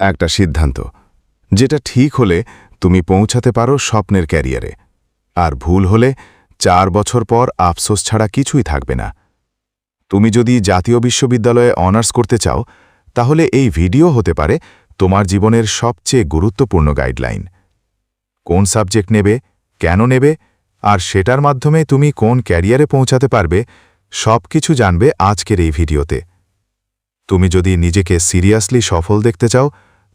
একটা সিদ্ধান্ত, যেটা ঠিক হলে তুমি পৌঁছাতে পারো স্বপ্নের ক্যারিয়ারে। আর ভুল হলে চার বছর পর আফসোস ছাড়া কিছুই থাকবে না। তুমি যদি জাতীয় বিশ্ববিদ্যালয়ে অনার্স করতে চাও, তাহলে এই ভিডিও হতে পারে তোমার জীবনের সবচেয়ে গুরুত্বপূর্ণ গাইডলাইন। কোন সাবজেক্ট নেবে, কেন নেবে, আর সেটার মাধ্যমে তুমি কোন ক্যারিয়ারে পৌঁছাতে পারবে সব কিছু জানবে আজকের এই ভিডিওতে। তুমি যদি নিজেকে সিরিয়াসলি সফল দেখতে চাও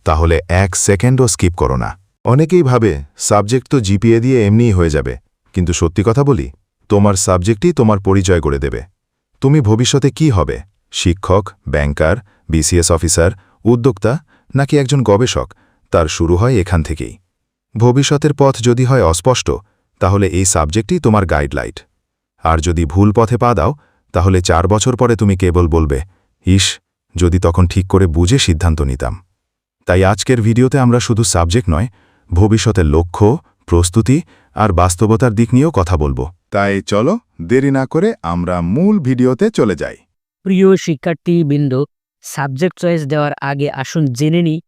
তাহলে এক সেকেন্ডও স্কিপ করো না। অনেকেই ভাবে, সাবজেক্ট তো জিপিএ দিয়ে এমনিই হয়ে যাবে। কিন্তু সত্যি কথা বলি, তোমার সাবজেক্টই তোমার পরিচয় করে দেবে। তুমি ভবিষ্যতে কি হবে? শিক্ষক, ব্যাংকার, বিসিএস অফিসার, উদ্যোক্তা, নাকি একজন গবেষক? তার শুরু হয় এখান থেকেই। ভবিষ্যতের পথ যদি হয় অস্পষ্ট, তাহলে এই সাবজেক্টই তোমার গাইডলাইট। আর যদি ভুল পথে পা দাও, তাহলে চার বছর পরে তুমি কেবল বলবে ইস যদি তখন ঠিক করে বুঝে সিদ্ধান্ত নিতাম। তাই আজকের ভিডিওতে আমরা শুধু সাবজেক্ট নয়, ভবিষ্যতের লক্ষ্য, প্রস্তুতি আর বাস্তবতার দিক নিয়েও কথা বলব। তাই চলো দেরি না করে আমরা মূল ভিডিওতে চলে যাই। প্রিয় শিক্ষার্থীবৃন্দ, সাবজেক্ট চয়েস দেওয়ার আগে আসুন জেনে নিই,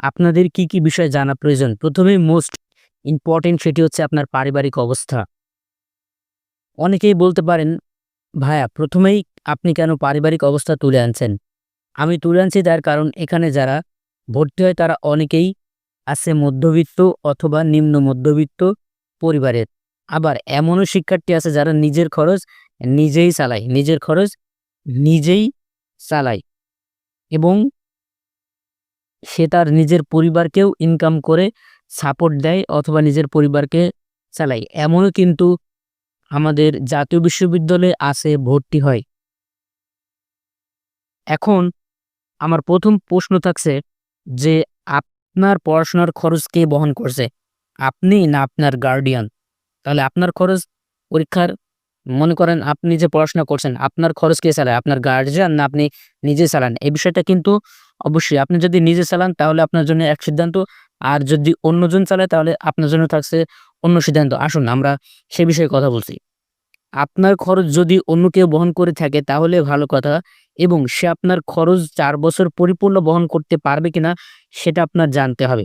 আপনাদের কি কি বিষয় জানা প্রয়োজন? প্রথমেই মোস্ট ইম্পর্টেন্ট সেটি হচ্ছে আপনার পারিবারিক অবস্থা। অনেকেই বলতে পারেন, ভাইয়া, প্রথমেই আপনি কেন পারিবারিক অবস্থা তুলে আনছেন? আমি তুলে আনছি তার কারণ এখানে যারা ভর্তি হয় তারা অনেকেই আছে মধ্যবিত্ত অথবা নিম্ন মধ্যবিত্ত পরিবারের। আবার এমনও শিক্ষার্থী আছে যারা নিজের খরচ নিজেই চালায়, নিজের খরচ নিজেই চালায় এবং সে তার নিজের পরিবারকেও ইনকাম করে সাপোর্ট দেয় অথবা নিজের পরিবারকে চালায়। এমনও কিন্তু আমাদের জাতীয় বিশ্ববিদ্যালয়ে আসে ভর্তি হয়। এখন আমার প্রথম প্রশ্ন থাকছে যে আপনার পড়াশোনার খরচ কে বহন করছে। আপনি না আপনার গার্ডিয়ান তাহলে আপনার খরচ পরীক্ষার, মনে করেন আপনি যে পড়াশোনা করছেন, আপনার খরচ কে চালায়? আপনার গার্জিয়ান না আপনি নিজে চালান? এই বিষয়টা কিন্তু অবশ্যই আপনি যদি নিজে চালান, তাহলে আপনার জন্য এক সিদ্ধান্ত। আর যদি অন্যজন চালায়, তাহলে আপনার জন্য থাকছে অন্য সিদ্ধান্ত। আসুন, আমরা সে বিষয়ে কথা বলছি। আপনার খরচ যদি অন্য কেউ বহন করে থাকে, তাহলে ভালো কথা। এবং সে আপনার খরচ চার বছর পরিপূর্ণ বহন করতে পারবে কিনা সেটা আপনার জানতে হবে।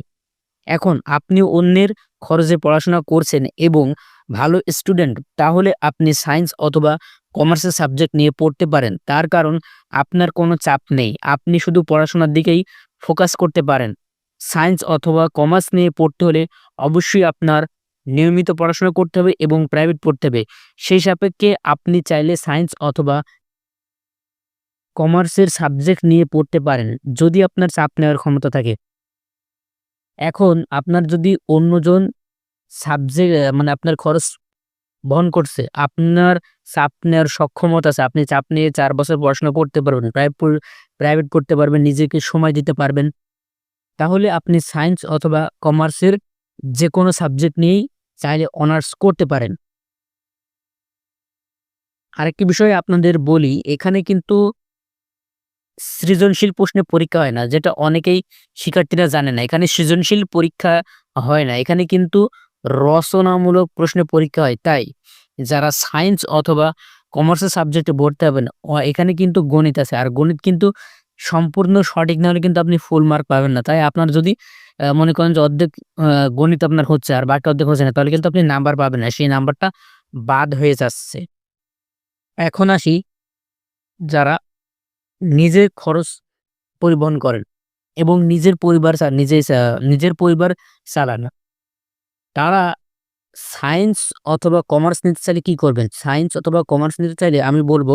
এখন আপনি অন্যের খরচে পড়াশোনা করছেন এবং ভালো স্টুডেন্ট তাহলে আপনি সায়েন্স অথবা কমার্সের সাবজেক্ট নিয়ে পড়তে পারেন। তার কারণ আপনার কোনো চাপ নেই। আপনি শুধু পড়াশোনার দিকেই ফোকাস করতে পারেন। সায়েন্স অথবা কমার্স নিয়ে পড়তে হলে অবশ্যই আপনার নিয়মিত পড়াশোনা করতে হবে এবং প্রাইভেট পড়তে হবে। সেই সাপেক্ষে আপনি চাইলে সায়েন্স অথবা কমার্সের সাবজেক্ট নিয়ে পড়তে পারেন, যদি আপনার চাপ নেওয়ার ক্ষমতা থাকে। এখন আপনার যদি অন্যজন সাবজেক্ট মানে আপনার খরচ বহন করছে, আপনার চাপ নেওয়ার সক্ষমতা আছে, আপনি চাপ নিয়ে চার বছর পড়াশোনা করতে পারবেন, প্রাইভেট পড়তে পারবেন, নিজেকে সময় দিতে পারবেন। তাহলে আপনি সায়েন্স অথবা কমার্সের যে কোনো সাবজেক্ট নিয়েই চাইলে অনার্স করতে পারেন। আরেকটি বিষয় আপনাদের বলি, এখানে কিন্তু সৃজনশীল প্রশ্নে পরীক্ষা হয় না, যেটা অনেকেই শিক্ষার্থীরা জানে না। এখানে সৃজনশীল পরীক্ষা হয় না, এখানে কিন্তু রচনামূলক প্রশ্নে পরীক্ষা হয়। তাই যারা সায়েন্স অথবা কমার্সের সাবজেক্টে ভর্তি হবেন এখানে কিন্তু গণিত আছে। আর গণিত কিন্তু সম্পূর্ণ সঠিক না হলে কিন্তু আপনি ফুল মার্ক পাবেন না। তাই আপনার যদি মনে করেন যে অর্ধেক গণিত আপনার হচ্ছে আর বাকি অর্ধেক হচ্ছে না, তাহলে কিন্তু আপনি নাম্বার পাবেন না। সেই নাম্বারটা বাদ হয়ে যাচ্ছে। এখন আসি যারা নিজের খরচ পরিবহন করেন এবং নিজের পরিবার নিজে নিজের পরিবার চালান। তারা সায়েন্স অথবা কমার্স নিতে চাইলে কী করবেন? সায়েন্স অথবা কমার্স নিতে চাইলে আমি বলব,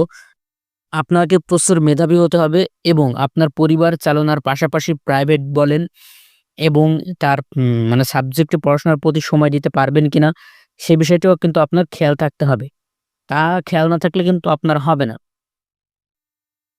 আপনাকে প্রচুর মেধাবী হতে হবে এবং আপনার পরিবার চালানোর পাশাপাশি প্রাইভেট বলেন এবং তার মানে সাবজেক্টে পড়াশোনার প্রতি সময় দিতে পারবেন কিনা সে বিষয়টাও কিন্তু আপনার খেয়াল থাকতে হবে। তা খেয়াল না থাকলে কিন্তু আপনার হবে না।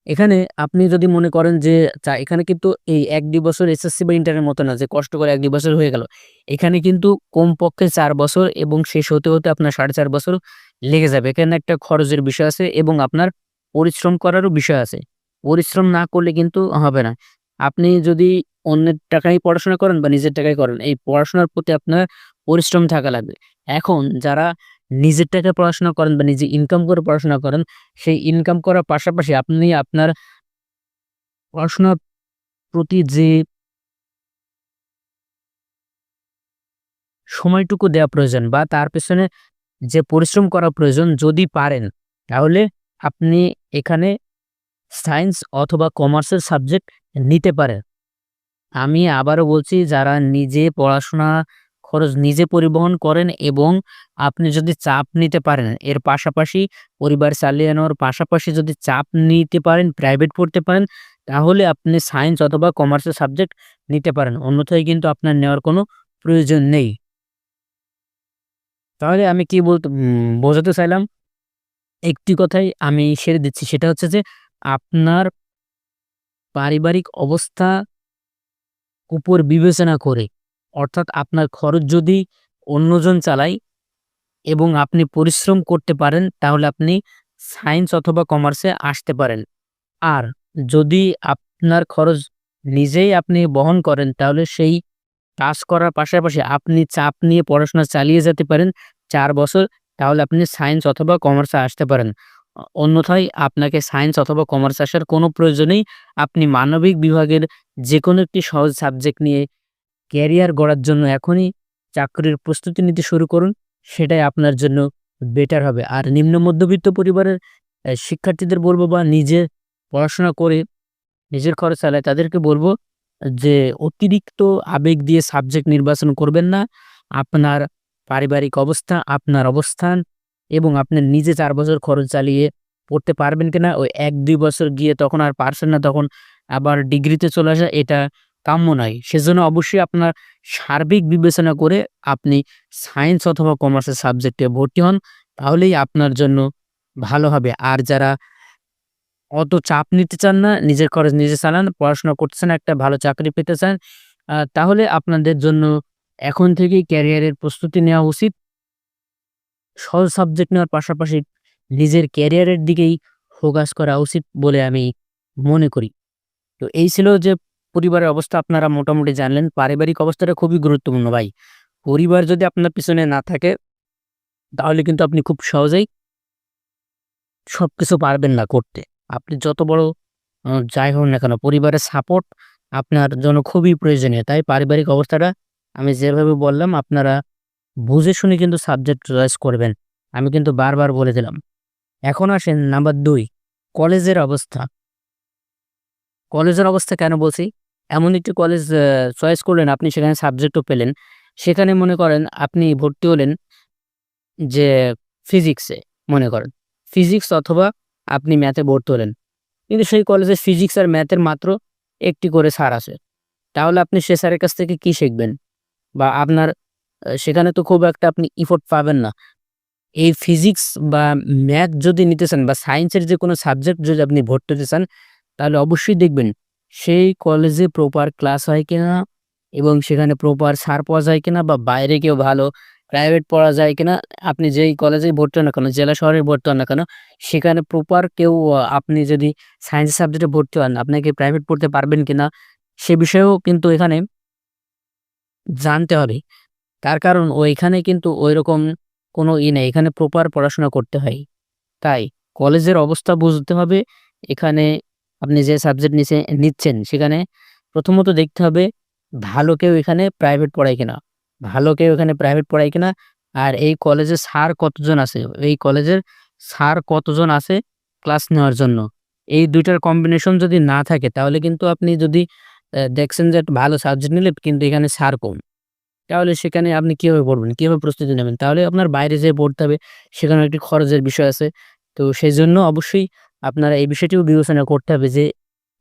এখানে আপনি যদি মনে করেন যে, চা, এখানে কিন্তু এই এক দুই বছর এসএসসি বা ইন্টারের মতো না, যে কষ্ট করে এক দুই বছর হয়ে গেল। এখানে কিন্তু কমপক্ষে চার বছর এবং শেষ হতে হতে আপনার সাড়ে চার বছর লেগে যাবে। এখানে একটা খরচের বিষয় আছে এবং আপনার পরিশ্রম করারও বিষয় আছে। পরিশ্রম না করলে কিন্তু হবে না। আপনি যদি অন্যের টাকায় পড়াশোনা করেন বা নিজের টাকায় করেন, এই পড়াশোনার প্রতি আপনার পরিশ্রম থাকা লাগবে। এখন যারা নিজের টাকা পড়াশোনা করেন বা নিজে ইনকাম করে পড়াশোনা করেন, সেই ইনকাম করার পাশাপাশি আপনি আপনার পড়াশোনার প্রতি যে সময়টুকু দেওয়া প্রয়োজন বা তার পেছনে যে পরিশ্রম করা প্রয়োজন যদি পারেন, তাহলে আপনি এখানে সায়েন্স অথবা কমার্সের সাবজেক্ট নিতে পারেন। আমি আবারও বলছি, যারা নিজে পড়াশোনা খরচ নিজে পরিবহন করেন এবং আপনি যদি চাপ নিতে পারেন, এর পাশাপাশি পরিবার চালিয়ে নেওয়ার পাশাপাশি যদি চাপ নিতে পারেন প্রাইভেট পড়তে পারেন, তাহলে আপনি সায়েন্স অথবা কমার্সের সাবজেক্ট নিতে পারেন। অন্যথায় কিন্তু আপনার নেওয়ার কোনো প্রয়োজন নেই। তাহলে আমি কি বলতে বোঝাতে চাইলাম? একটি কথাই আমি সেরে দিচ্ছি, সেটা হচ্ছে যে আপনার পারিবারিক অবস্থা উপর বিবেচনা করে অর্থাৎ আপনার খরচ যদি অন্যজন চালায় এবং আপনি পরিশ্রম করতে পারেন, তাহলে আপনি সায়েন্স অথবা কমার্সে আসতে পারেন। আর যদি আপনার খরচ নিজেই আপনি বহন করেন, তাহলে সেই কাজ করার পাশাপাশি আপনি চাপ নিয়ে পড়াশোনা চালিয়ে যেতে পারেন চার বছর, তাহলে আপনি সায়েন্স অথবা কমার্সে আসতে পারেন। অন্যথায় আপনাকে সায়েন্স অথবা কমার্স আসার কোনো প্রয়োজনেই, আপনি মানবিক বিভাগের যে কোনো একটি সহজ সাবজেক্ট নিয়ে ক্যারিয়ার গড়ার জন্য এখনই চাকরির প্রস্তুতি নিতে শুরু করুন, সেটাই আপনার জন্য বেটার হবে। আর নিম্ন মধ্যবিত্ত পরিবারের শিক্ষার্থীদের বলব বা নিজে পড়াশোনা করে নিজের খরচ চালায়, তাদেরকে বলব যে অতিরিক্ত আবেগ দিয়ে সাবজেক্ট নির্বাচন করবেন না। আপনার পারিবারিক অবস্থা, আপনার অবস্থান এবং আপনি নিজে চার বছর খরচ চালিয়ে পড়তে পারবেন কিনা, ওই এক দুই বছর গিয়ে তখন আর পারছেন না, তখন আবার ডিগ্রিতে চলে আসা, এটা কাম্য নয় সেজন্য অবশ্যই আপনার সার্বিক বিবেচনা করে আপনি সায়েন্স অথবা কমার্সের সাবজেক্টে ভর্তি হন, তাহলেই আপনার জন্য ভালো হবে। আর যারা অত চাপ নিতে চান না, নিজের খরচ নিজে চালান, পড়াশোনা করতেছেন, একটা ভালো চাকরি পেতে চান তাহলে আপনাদের জন্য এখন থেকেই ক্যারিয়ারের প্রস্তুতি নেওয়া উচিত। সহজ সাবজেক্ট নেওয়ার পাশাপাশি নিজের ক্যারিয়ারের দিকেই ফোকাস করা উচিত বলে আমি মনে করি। তো এই ছিল যে পরিবারের অবস্থা আপনারা মোটামুটি জানলেন। পারিবারিক অবস্থাটা খুবই গুরুত্বপূর্ণ ভাই। পরিবার যদি আপনার পিছনে না থাকে, তাহলে কিন্তু আপনি খুব সহজেই সবকিছু পারবেন না করতে। আপনি যত বড় যাই হোক না কেন, পরিবারের সাপোর্ট আপনার জন্য খুবই প্রয়োজনীয়। তাই পারিবারিক অবস্থাটা আমি যেভাবে বললাম, আপনারা বুঝে শুনে কিন্তু সাবজেক্ট চয়েস করবেন। আমি কিন্তু বারবার বলে দিলাম। এখন আসেন নাম্বার দুই, কলেজের অবস্থা। কলেজের অবস্থা কেন বলছি? এমন একটি কলেজ চয়েস করলেন, আপনি সেখানে সাবজেক্টও পেলেন। সেখানে মনে করেন আপনি ভর্তি হলেন যে ফিজিক্সে মনে করেন। ফিজিক্স অথবা আপনি ম্যাথে ভর্তি হলেন। কিন্তু সেই কলেজে ফিজিক্স আর ম্যাথের মাত্র একটি করে স্যার আছে। তাহলে আপনি সে স্যারের কাছ থেকে কি শিখবেন? বা আপনার সেখানে তো খুব একটা আপনি ইফোর্ট পাবেন না। এই ফিজিক্স বা ম্যাথ যদি নিতে চান বা সায়েন্সের যে কোনো সাবজেক্ট যদি আপনি ভর্তি হতে চান, তাহলে অবশ্যই দেখবেন সেই কলেজে প্রপার ক্লাস হয় কিনা এবং সেখানে প্রপার সার পাওয়া যায় কিনা বা বাইরে কেউ ভালো প্রাইভেট পড়া যায় কিনা, আপনি যেই কলেজে ভর্তি হন না কেন, জেলা শহরে ভর্তি হন না কেন, সেখানে প্রপার কেউ, আপনি যদি সায়েন্স সাবজেক্টে ভর্তি হন, আপনাকে প্রাইভেট পড়তে পারবেন কিনা, সে বিষয়েও কিন্তু এখানে জানতে হবে। তার কারণ ওইখানে কিন্তু ওইরকম কোনো ই নেই, এখানে প্রপার পড়াশোনা করতে হয়। তাই কলেজের অবস্থা বুঝতে হবে, এখানে আপনি যে সাবজেক্ট নিচে নিচ্ছেন, সেখানে প্রথমত দেখতে হবে ভালো কেউ এখানে প্রাইভেট পড়ায় কিনা। ভালো কেউ এখানে প্রাইভেট পড়ায় কিনা, আর এই কলেজে স্যার কতজন আছে? এই কলেজের স্যার কতজন আছে ক্লাস নেওয়ার জন্য? এই দুইটার কম্বিনেশন যদি না থাকে, তাহলে কিন্তু আপনি যদি দেখছেন যে ভালো সাবজেক্ট নিলে কিন্তু এখানে স্যার কম। তাহলে সেখানে আপনি কীভাবে পড়বেন? কীভাবে প্রস্তুতি নেবেন? তাহলে আপনার বাইরে যেয়ে পড়তে হবে সেখানে একটি খরচের বিষয় আছে। তো সেই জন্য অবশ্যই আপনারা এই বিষয়টিও বিবেচনা করতে হবে যে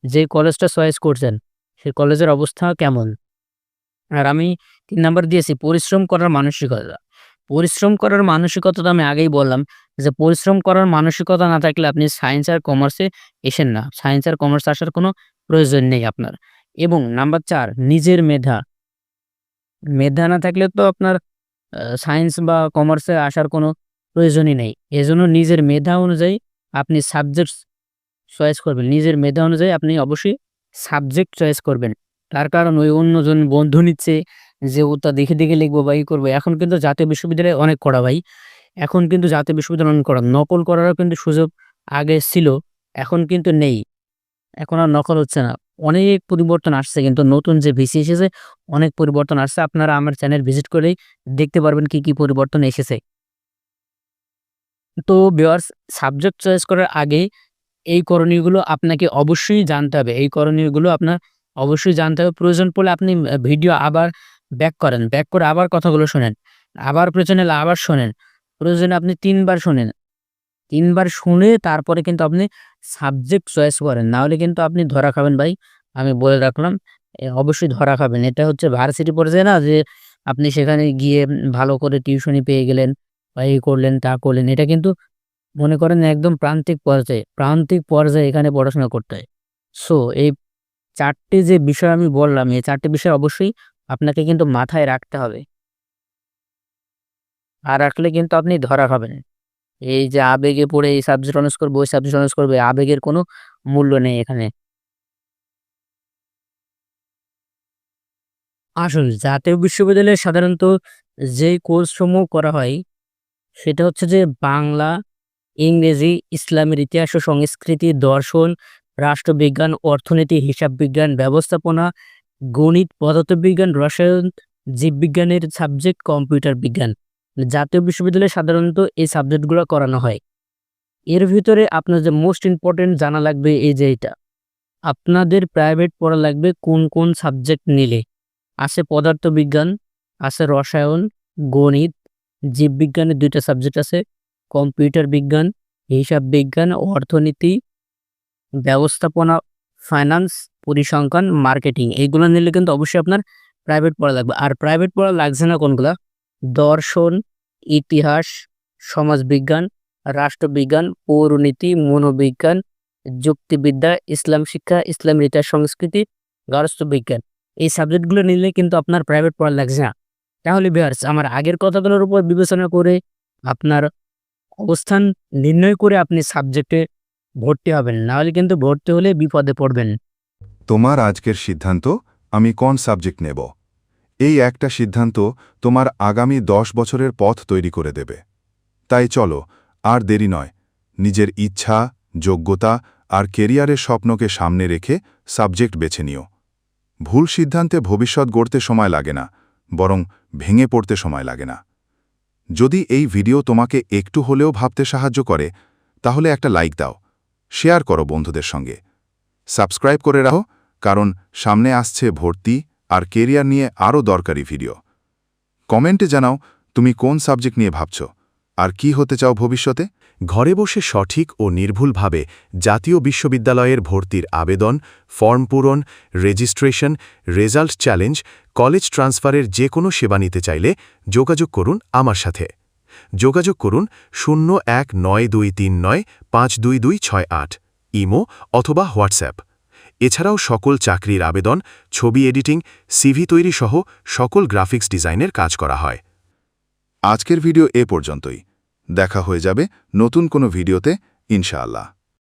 যে কলেজটা চয়েস করছেন, সেই কলেজের অবস্থা কেমন? আর আমি তিন নাম্বার দিয়েছি, পরিশ্রম করার মানসিকতা। পরিশ্রম করার মানসিকতা তো আমি আগেই বললাম যে, পরিশ্রম করার মানসিকতা না থাকলে আপনি সায়েন্স আর কমার্সে এসেন না। সায়েন্স আর কমার্স আসার কোনো প্রয়োজন নেই আপনার। এবং নাম্বার চার, নিজের মেধা। মেধা না থাকলে তো আপনার সায়েন্স বা কমার্সে আসার কোনো প্রয়োজনই নেই। এজন্য নিজের মেধা অনুযায়ী আপনি সাবজেক্ট চয়েস করবেন। নিজের মেধা অনুযায়ী আপনি অবশ্যই সাবজেক্ট চয়েস করবেন। তার কারণ ওই অন্যজন বন্ধু নিচ্ছে, যে ওটা দেখে দেখে লিখব বা ই করব। এখন কিন্তু জাতীয় বিশ্ববিদ্যালয়ে অনেক করা ভাই। এখন কিন্তু জাতীয় বিশ্ববিদ্যালয় অনেক করা। নকল করারও কিন্তু সুযোগ আগে ছিল, এখন কিন্তু নেই। এখন আর নকল হচ্ছে না। অনেক পরিবর্তন আসছে, কিন্তু নতুন যে ভিসি এসেছে, অনেক পরিবর্তন আসছে। আপনারা আমার চ্যানেল ভিজিট করেই দেখতে পারবেন কি কি পরিবর্তন এসেছে। তো ভিউয়ার্স সাবজেক্ট চয়েস করার আগে এই করণীয়গুলো আপনাকে অবশ্যই জানতে হবে। এই করণীয়গুলো আপনার অবশ্যই জানতে হবে। প্রয়োজন পড়লে আপনি ভিডিও আবার ব্যাক করেন। ব্যাক করে আবার কথাগুলো শোনেন। আবার প্রয়োজন প্রয়োজনে আবার শোনেন। প্রয়োজনে আপনি তিনবার শোনেন। তিনবার শুনে তারপরে কিন্তু আপনি সাবজেক্ট চয়েস করেন। নাহলে কিন্তু আপনি ধরা খাবেন ভাই। আমি বলে রাখলাম অবশ্যই ধরা খাবেন। এটা হচ্ছে ভার্সিটি পর্যায়ে না যে আপনি সেখানে গিয়ে ভালো করে টিউশনি পেয়ে গেলেন। বা এই করলেন, তা করলেন, এটা কিন্তু মনে করেন একদম প্রান্তিক পর্যায়ে প্রান্তিক পর্যায়ে এখানে পড়াশোনা করতে হয়। সো এই চারটে যে বিষয় আমি বললাম, এই চারটে বিষয় অবশ্যই আপনাকে কিন্তু মাথায় রাখতে হবে। আর রাখলে কিন্তু আপনি ধরা খাবেন। এই যে আবেগে পড়ে এই সাবজেক্ট অনার্স করবে, ওই সাবজেক্ট অনার্স করবে, আবেগের কোনো মূল্য নেই এখানে। আসল জাতীয় বিশ্ববিদ্যালয়ে সাধারণত যে কোর্সসমূহ করা হয় সেটা হচ্ছে যে বাংলা, ইংরেজি, ইসলামের ইতিহাস ও সংস্কৃতি, দর্শন, রাষ্ট্রবিজ্ঞান, অর্থনীতি হিসাব বিজ্ঞান ব্যবস্থাপনা, গণিত, পদার্থবিজ্ঞান, রসায়ন, জীববিজ্ঞানের সাবজেক্ট কম্পিউটার বিজ্ঞান। জাতীয় বিশ্ববিদ্যালয়ে সাধারণত এই সাবজেক্টগুলো করানো হয়। এর ভিতরে আপনার যে মোস্ট ইম্পর্টেন্ট জানা লাগবে এই যে এটা। আপনাদের প্রাইভেট পড়া লাগবে কোন কোন সাবজেক্ট নিলে। আছে পদার্থবিজ্ঞান, আছে রসায়ন, গণিত জীববিজ্ঞানের দুইটা সাবজেক্ট আছে কম্পিউটার বিজ্ঞান, হিসাব বিজ্ঞান, অর্থনীতি, ব্যবস্থাপনা ফাইন্যান্স পরিসংখ্যান মার্কেটিং এইগুলো নিলে কিন্তু অবশ্যই আপনার প্রাইভেট পড়া লাগবে। আর প্রাইভেট পড়া লাগছে না কোনগুলা? দর্শন, ইতিহাস, সমাজবিজ্ঞান, রাষ্ট্রবিজ্ঞান, পৌরনীতি, মনোবিজ্ঞান, যুক্তিবিদ্যা, ইসলাম শিক্ষা ইসলামের ইতিহাস সংস্কৃতি, গার্হস্থ্য বিজ্ঞান। এই সাবজেক্টগুলো নিলে কিন্তু আপনার প্রাইভেট পড়া লাগছে না। তাহলে বিহার্স আমার আগের কথাগুলোর উপর বিবেচনা করে আপনার অবস্থান নির্ণয় করে আপনি সাবজেক্টে ভর্তি হবেন। নাহলে কিন্তু ভর্তি হলে বিপদে পড়বেন। তোমার আজকের সিদ্ধান্ত, আমি কোন সাবজেক্ট নেব? এই একটা সিদ্ধান্ত তোমার আগামী দশ বছরের পথ তৈরি করে দেবে। তাই চলো, আর দেরি নয়। নিজের ইচ্ছা, যোগ্যতা আর কেরিয়ারের স্বপ্নকে সামনে রেখে সাবজেক্ট বেছে নিও। ভুল সিদ্ধান্তে ভবিষ্যৎ গড়তে সময় লাগে না। বরং ভেঙে পড়তে সময় লাগে না। যদি এই ভিডিও তোমাকে একটু হলেও ভাবতে সাহায্য করে, তাহলে একটা লাইক দাও, শেয়ার করো বন্ধুদের সঙ্গে। সাবস্ক্রাইব করে রাখো, কারণ সামনে আসছে ভর্তি আর কেরিয়ার নিয়ে আরও দরকারি ভিডিও। কমেন্টে জানাও তুমি কোন সাবজেক্ট নিয়ে ভাবছ, আর কি হতে চাও ভবিষ্যতে? ঘরে বসে সঠিক ও নির্ভুলভাবে জাতীয় বিশ্ববিদ্যালয়ের ভর্তির আবেদন, ফর্ম পূরণ, রেজিস্ট্রেশন, রেজাল্ট চ্যালেঞ্জ, কলেজ ট্রান্সফারের যে কোনো সেবা নিতে চাইলে যোগাযোগ করুন আমার সাথে। যোগাযোগ করুন শূন্য এক নয় দুই তিন নয় পাঁচ দুই দুই ছয় আট, ইমো অথবা হোয়াটসঅ্যাপ। এছাড়াও সকল চাকরির আবেদন, ছবি এডিটিং, সিভি তৈরি সহ সকল গ্রাফিক্স ডিজাইনের কাজ করা হয়। আজকের ভিডিও এ পর্যন্তই। দেখা হয়ে যাবে নতুন কোনো ভিডিওতে ইনশাআল্লাহ।